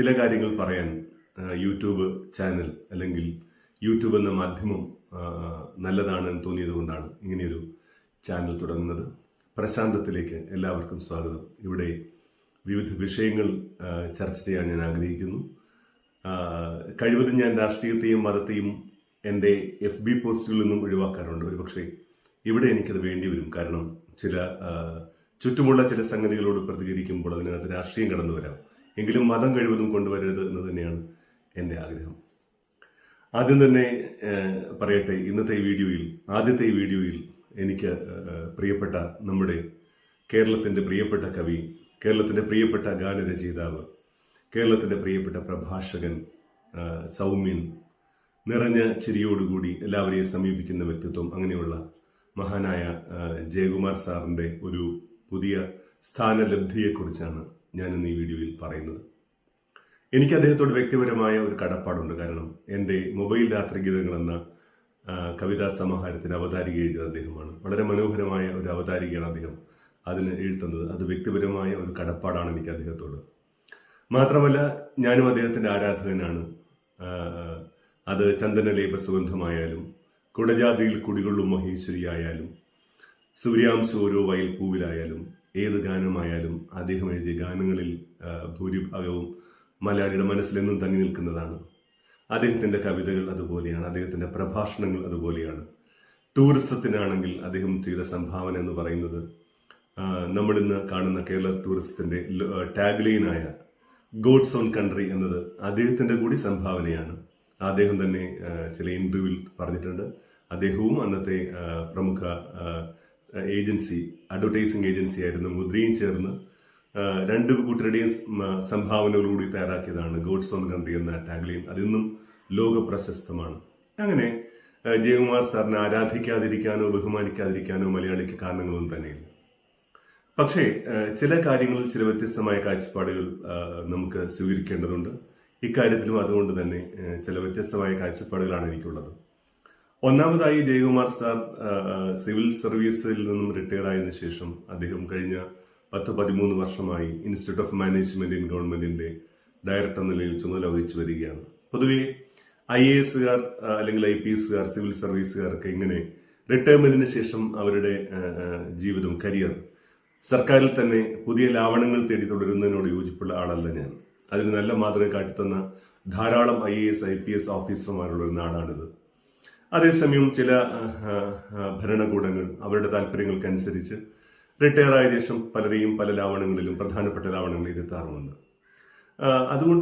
ചില കാര്യങ്ങൾ പറയാൻ യൂട്യൂബ് ചാനൽ അല്ലെങ്കിൽ യൂട്യൂബ് എന്ന മാധ്യമം നല്ലതാണ് നല്ലതാണെന്ന് തോന്നിയത് കൊണ്ടാണ് ഇങ്ങനെയൊരു ചാനൽ തുടങ്ങുന്നത്. പ്രശാന്തത്തിലേക്ക് എല്ലാവർക്കും സ്വാഗതം. ഇവിടെ വിവിധ വിഷയങ്ങൾ ചർച്ച ചെയ്യാൻ ഞാൻ ആഗ്രഹിക്കുന്നു. കഴിവതും ഞാൻ രാഷ്ട്രീയത്തെയും മതത്തെയും എന്റെ എഫ് ബി പോസ്റ്റുകളിൽ നിന്നും ഒഴിവാക്കാറുണ്ട്. ഒരുപക്ഷെ ഇവിടെ എനിക്കത് വേണ്ടി വരും. കാരണം ചില ചുറ്റുമുള്ള ചില സംഗതികളോട് പ്രതികരിക്കുമ്പോൾ അതിനകത്ത് രാഷ്ട്രീയം കടന്നു വരാം എങ്കിലും മതം കഴിവതും കൊണ്ടുവരരുത് എന്ന് തന്നെയാണ് എന്റെ ആഗ്രഹം. ആദ്യം തന്നെ പറയട്ടെ ഇന്നത്തെ ഈ വീഡിയോയിൽ ആദ്യത്തെ ഈ വീഡിയോയിൽ എനിക്ക് പ്രിയപ്പെട്ട നമ്മുടെ കേരളത്തിന്റെ പ്രിയപ്പെട്ട കവി കേരളത്തിന്റെ പ്രിയപ്പെട്ട ഗാനരചയിതാവ് കേരളത്തിന്റെ പ്രിയപ്പെട്ട പ്രഭാഷകൻ സൗമ്യൻ നിറഞ്ഞ ചിരിയോടുകൂടി എല്ലാവരെയും സമീപിക്കുന്ന വ്യക്തിത്വം അങ്ങനെയുള്ള മഹാനായ ജയകുമാർ സാറിന്റെ ഒരു പുതിയ സ്ഥാനലബ്ധിയെക്കുറിച്ചാണ് ഞാൻ ഇന്ന് ഈ വീഡിയോയിൽ പറയുന്നത്. എനിക്ക് അദ്ദേഹത്തോട് വ്യക്തിപരമായ ഒരു കടപ്പാടുണ്ട്. കാരണം എന്റെ മൊബൈൽ രാത്രിഗീതങ്ങൾ എന്ന കവിതാ സമാഹാരത്തിന് അവതാരിക എഴുതിയത് അദ്ദേഹമാണ്. വളരെ മനോഹരമായ ഒരു അവതാരികയാണ് അദ്ദേഹം അതിന് എഴുത്തുന്നത് അത് വ്യക്തിപരമായ ഒരു കടപ്പാടാണ് എനിക്ക് അദ്ദേഹത്തോട്. മാത്രമല്ല ഞാനും അദ്ദേഹത്തിന്റെ ആരാധകനാണ്. അത് ചന്ദനലേപ സുഗന്ധമായാലും കുടജാതിയിൽ കുടികൊള്ളും മഹേശ്വരി ആയാലും സൂര്യാംശ ഓരോ വയൽ പൂവിലായാലും ഏത് ഗാനമായാലും അദ്ദേഹം എഴുതിയ ഗാനങ്ങളിൽ ഭൂരിഭാഗവും മലയാളിയുടെ മനസ്സിലെന്നും തങ്ങി നിൽക്കുന്നതാണ്. അദ്ദേഹത്തിന്റെ കവിതകൾ അതുപോലെയാണ് അദ്ദേഹത്തിന്റെ പ്രഭാഷണങ്ങൾ അതുപോലെയാണ്. ടൂറിസത്തിനാണെങ്കിൽ അദ്ദേഹം ചെയ്ത സംഭാവന എന്ന് പറയുന്നത് നമ്മളിന്ന് കാണുന്ന കേരള ടൂറിസത്തിന്റെ ടാഗ് ലൈനായ ഗോഡ്സ് ഓൺ കൺട്രി എന്നത് അദ്ദേഹത്തിന്റെ കൂടി സംഭാവനയാണ്. അദ്ദേഹം തന്നെ ചില ഇന്റർവ്യൂവിൽ പറഞ്ഞിട്ടുണ്ട്. അദ്ദേഹവും അന്നത്തെ പ്രമുഖ ഏജൻസി അഡ്വർടൈസിംഗ് ഏജൻസി ആയിരുന്നു. മുദ്രയും ചേർന്ന് രണ്ട് കൂട്ടരുടെയും സംഭാവനകളോടുകൂടി തയ്യാറാക്കിയതാണ് ഗോഡ്സ് ഓൺ കൺട്രി എന്ന ടാഗ്ലൈൻ അതിന്നും ലോക പ്രശസ്തമാണ് അങ്ങനെ ജയകുമാർ സാറിനെ ആരാധിക്കാതിരിക്കാനോ ബഹുമാനിക്കാതിരിക്കാനോ മലയാളിക്ക് കാരണങ്ങളൊന്നും തന്നെയില്ല. പക്ഷേ ചില കാര്യങ്ങളിൽ ചില വ്യത്യസ്തമായ കാഴ്ചപ്പാടുകൾ നമുക്ക് സ്വീകരിക്കേണ്ടതുണ്ട്. ഇക്കാര്യത്തിലും അതുകൊണ്ട് തന്നെ ചില വ്യത്യസ്തമായ കാഴ്ചപ്പാടുകളാണ് എനിക്കുള്ളത്. ഒന്നാമതായി ജയകുമാർ സാർ സിവിൽ സർവീസിൽ നിന്നും റിട്ടയർ ആയതിനു ശേഷം അദ്ദേഹം കഴിഞ്ഞ പത്ത് പതിമൂന്ന് വർഷമായി ഇൻസ്റ്റിറ്റ്യൂട്ട് ഓഫ് മാനേജ്മെന്റ് ഇൻ ഗവൺമെന്റിന്റെ ഡയറക്ടർ നിലയിൽ ചുമതല വഹിച്ചു വരികയാണ്. പൊതുവെ ഐ എ എസുകാർ അല്ലെങ്കിൽ ഐ പി എസുകാർ സിവിൽ സർവീസുകാർക്ക് എങ്ങനെ റിട്ടയർമെന്റിന് ശേഷം അവരുടെ ജീവിതം കരിയർ സർക്കാരിൽ തന്നെ പുതിയ ലാവണങ്ങൾ തേടി തുടരുന്നതിനോട് യോജിപ്പുള്ള ആളല്ല ഞാൻ. അതിന് നല്ല മാതൃക കാട്ടിത്തന്ന ധാരാളം I A S I P S ഓഫീസർമാരുള്ള ഒരു നാടാണിത്. അതേസമയം ചില ഭരണകൂടങ്ങൾ അവരുടെ താല്പര്യങ്ങൾക്കനുസരിച്ച് റിട്ടയർ ആയ ശേഷം പലരെയും പല ലാവണങ്ങളിലും പ്രധാനപ്പെട്ട ലാവണങ്ങളിൽ എത്താറുമുണ്ട്. അതുകൊണ്ട്